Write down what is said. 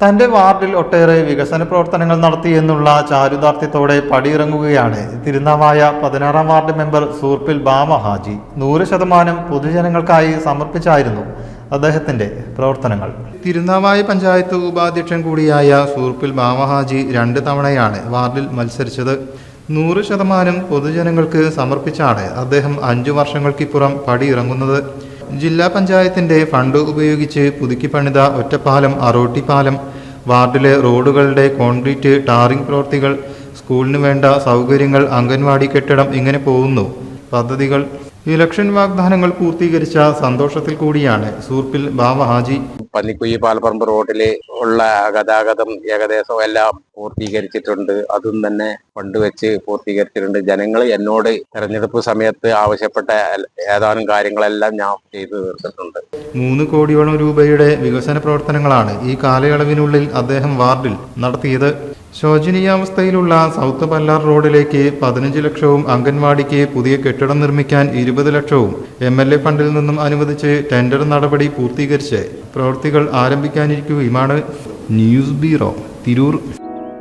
തന്റെ വാർഡിൽ ഒട്ടേറെ വികസന പ്രവർത്തനങ്ങൾ നടത്തി എന്നുള്ള ചാരുദാർത്ഥ്യത്തോടെ പടിയിറങ്ങുകയാണ്. തിരുനാവായ പതിനാറാം വാർഡ് മെമ്പർ സൂർപ്പിൽ ബാമ ഹാജി നൂറ് ശതമാനം പൊതുജനങ്ങൾക്കായി സമർപ്പിച്ചായിരുന്നു അദ്ദേഹത്തിന്റെ പ്രവർത്തനങ്ങൾ. തിരുനാവായ പഞ്ചായത്ത് ഉപാധ്യക്ഷൻ കൂടിയായ സൂർപ്പിൽ ബാമഹാജി രണ്ട് തവണയാണ് വാർഡിൽ മത്സരിച്ചത്. നൂറ് ശതമാനം പൊതുജനങ്ങൾക്ക് സമർപ്പിച്ചാണ് അദ്ദേഹം അഞ്ചു വർഷങ്ങൾക്കിപ്പുറം പടിയിറങ്ങുന്നത്. ജില്ലാ പഞ്ചായത്തിന്റെ ഫണ്ട് ഉപയോഗിച്ച് പുതുക്കി പണിത ഒറ്റപ്പാലം അറോട്ടിപ്പാലം വാർഡിലെ റോഡുകളുടെ കോൺക്രീറ്റ് ടാറിംഗ് പ്രവൃത്തികൾ സ്കൂളിന് വേണ്ട സൗകര്യങ്ങൾ അംഗൻവാടി കെട്ടിടം ഇങ്ങനെ പോകുന്നു. പദ്ധതികൾ. ഇലക്ഷൻ വാഗ്ദാനങ്ങൾ പൂർത്തീകരിച്ച സന്തോഷത്തിൽ കൂടിയാണ് സൂർപ്പിൽ ബാവ ഹാജി. പന്നിക്കുയി പാലപ്പറമ്പ് റോഡിലെ ഉള്ള ഗതാഗതം ഏകദേശം എല്ലാം പൂർത്തീകരിച്ചിട്ടുണ്ട്. അതും തന്നെ ഫണ്ട് വെച്ച് പൂർത്തീകരിച്ചിട്ടുണ്ട്. ജനങ്ങൾ എന്നോട് തെരഞ്ഞെടുപ്പ് സമയത്ത് ആവശ്യപ്പെട്ട ഏതാനും കാര്യങ്ങളെല്ലാം ഞാൻ ചെയ്തു തീർത്തിട്ടുണ്ട്. മൂന്ന് കോടിയോളം രൂപയുടെ വികസന പ്രവർത്തനങ്ങളാണ് ഈ കാലയളവിനുള്ളിൽ അദ്ദേഹം വാർഡിൽ നടത്തിയത്. ശോചനീയാവസ്ഥയിലുള്ള സൗത്ത് പല്ലാർ റോഡിലേക്ക് പതിനഞ്ച് ലക്ഷവും അംഗൻവാടിക്ക് പുതിയ കെട്ടിടം നിർമ്മിക്കാൻ ഇരുപത് ലക്ഷവും എം എൽ എ ഫണ്ടിൽ നിന്നും അനുവദിച്ച് ടെൻഡർ നടപടി പൂർത്തീകരിച്ച് പ്രവൃത്തികൾ ആരംഭിക്കാനിരിക്കുകയുമാണ്. News bureau Tirur.